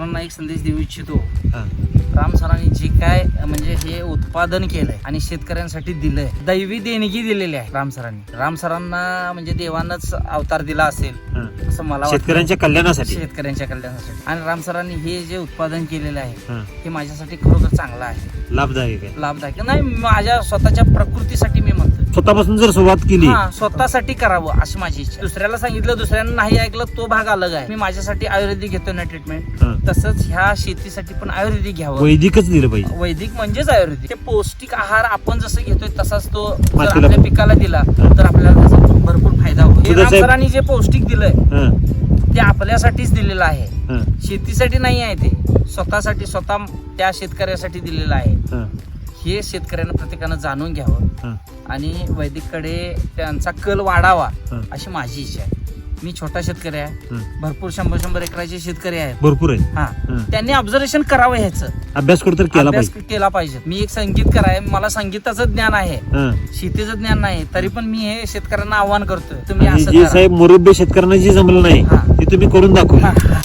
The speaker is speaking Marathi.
राम सरांना एक संदेश देऊ इच्छितो. राम सरांनी जे काय म्हणजे हे उत्पादन केलंय आणि शेतकऱ्यांसाठी दिलंय दैवी देणगी दिलेली आहे राम सरांनी राम सरांना म्हणजे देवानच अवतार दिला असेल. असं मला. शेतकऱ्यांच्या कल्याणासाठी शेतकऱ्यांच्या कल्याणासाठी आणि राम सरांनी हे जे उत्पादन केलेलं आहे हा. माझ्यासाठी खरोखर चांगलं आहे लाभदायक आहे लाभदायक नाही माझ्या स्वतःच्या प्रकृतीसाठी मी स्वतःपासून जर सुरुवात केली. हा स्वतःसाठी करावं अशी माझी इच्छा. दुसऱ्याला सांगितलं दुसऱ्यानं नाही ऐकलं तो भाग अलग आहे. मी माझ्यासाठी आयुर्वेदिक घेतो ना ट्रीटमेंट हा. तसंच ह्या शेतीसाठी पण आयुर्वेदिक घ्यावं. वैदिकच दिलं पाहिजे वैदिक म्हणजेच आयुर्वेदिक. ते पौष्टिक आहार आपण जसं घेतोय तसाच तो जर मातीला. आपल्या. पिकाला दिला तर आपल्याला त्याचा भरपूर फायदा होतो. साहेब- सरांनी जे पौष्टिक दिलंय हा. ते आपल्यासाठीच दिलेलं आहे. हा. शेतीसाठी नाही आहे ते. स्वतःसाठी स्वतः त्या शेतकऱ्यासाठी दिलेलं आहे. हा. हे शेतकऱ्यांना प्रत्येकानं जाणून घ्यावं. हा. आणि वैदिककडे त्यांचा कल वाढावा. अशी माझी इच्छा आहे मी छोटा शेतकरी आहे. भरपूर शंभर शंभर एकराचे शेतकरी आहेत भरपूर आहे हा. त्यांनी ऑब्झर्वेशन करावं ह्याचं अभ्यास तर केला अभ्यास पाहिजे केला पाहिजे मी एक संगीतकार आहे मला संगीताचं ज्ञान आहे. शेतीचं ज्ञान नाही तरी पण मी हे शेतकऱ्यांना आव्हान करतोय तुम्ही. साहेब मुरब्बी शेतकऱ्यांना जे जमलं नाही. ते तुम्ही करून दाखवलं हा.